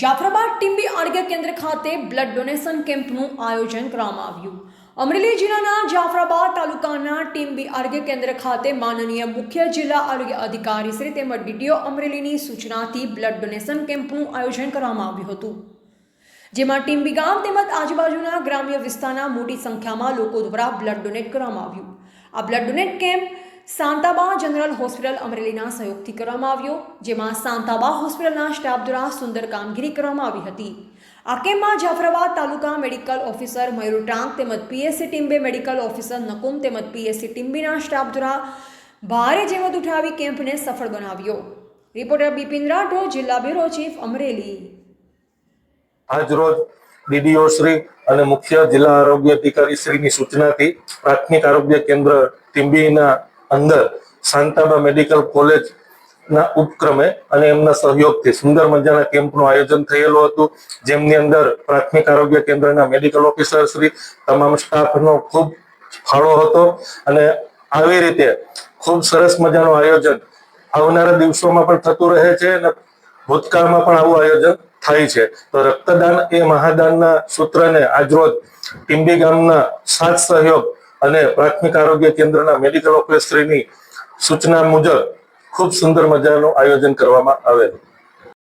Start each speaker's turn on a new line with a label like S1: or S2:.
S1: જાફરાબાદ ટીમ્બી આરોગ્ય કેન્દ્ર ખાતે બ્લડ ડોનેશન કેમ્પનું આયોજન કરવામાં આવ્યું. અમરેલી જિલ્લાના જાફરાબાદ તાલુકાના ટીમ્બી આરોગ્ય કેન્દ્ર ખાતે માનનીય મુખ્ય જિલ્લા આરોગ્ય અધિકારી શ્રી તેમજ ડીડીઓ અમરેલીની સૂચનાથી બ્લડ ડોનેશન કેમ્પનું આયોજન કરવામાં આવ્યું હતું. જેમાં ટીમ્બી ગામ તેમજ આજુબાજુના ગ્રામ્ય વિસ્તારના મોટી સંખ્યામાં લોકો દ્વારા બ્લડ ડોનેટ કરવામાં આવ્યું. આ blood donate camp Santaba general hospital અમરેલીના સહયોગથી કરવામાં આવ્યો, જેમાં સાંતાબા હોસ્પિટલના સ્ટાફ દ્વારા સુંદર કામગીરી કરવામાં આવી હતી. આ કેમ્પમાં જાફરાબાદ તાલુકા મેડિકલ ઓફિસર મયુર ટાંક તેમજ પીએસસી ટીમ્બે મેડિકલ ઓફિસર નકુમ તેમજ પીએસસી ટીમ્બીના સ્ટાફ દ્વારા ભારે જેમત ઉઠાવી કેમ્પને સફળ બનાવ્યો. રિપોર્ટર બિપિન રાઠોડ, જિલ્લા બ્યુરો ચીફ, અમરેલી.
S2: આજરોજ ડીડીઓ શ્રી અને મુખ્ય જિલ્લા આરોગ્ય અધિકારી શ્રીની સૂચનાથી પ્રાથમિક આરોગ્ય કેન્દ્ર ટીંબીના અંદર શાંતાબા મેડિકલ કોલેજ ના ઉપક્રમે અને એમના સહયોગથી સુંદર મજાના કેમ્પનું આયોજન થયેલું હતું, જેમની અંદર પ્રાથમિક આરોગ્ય કેન્દ્રના મેડિકલ ઓફિસર શ્રી તમામ સ્ટાફનો ખૂબ ફાળો હતો અને આવી રીતે ખૂબ સરસ મજાનું આયોજન આવનારા દિવસોમાં પણ થતું રહે છે અને ભૂતકાળમાં પણ આવું આયોજન થાય છે. તો રક્તદાન એ મહાદાનના સૂત્રને આજરોજ ટીંબી ગામના સાત સહયોગ અને પ્રાથમિક આરોગ્ય કેન્દ્રના મેડિકલ ઓફિસરની સૂચના મુજબ ખૂબ સુંદર મજાનું આયોજન કરવામાં આવેલું.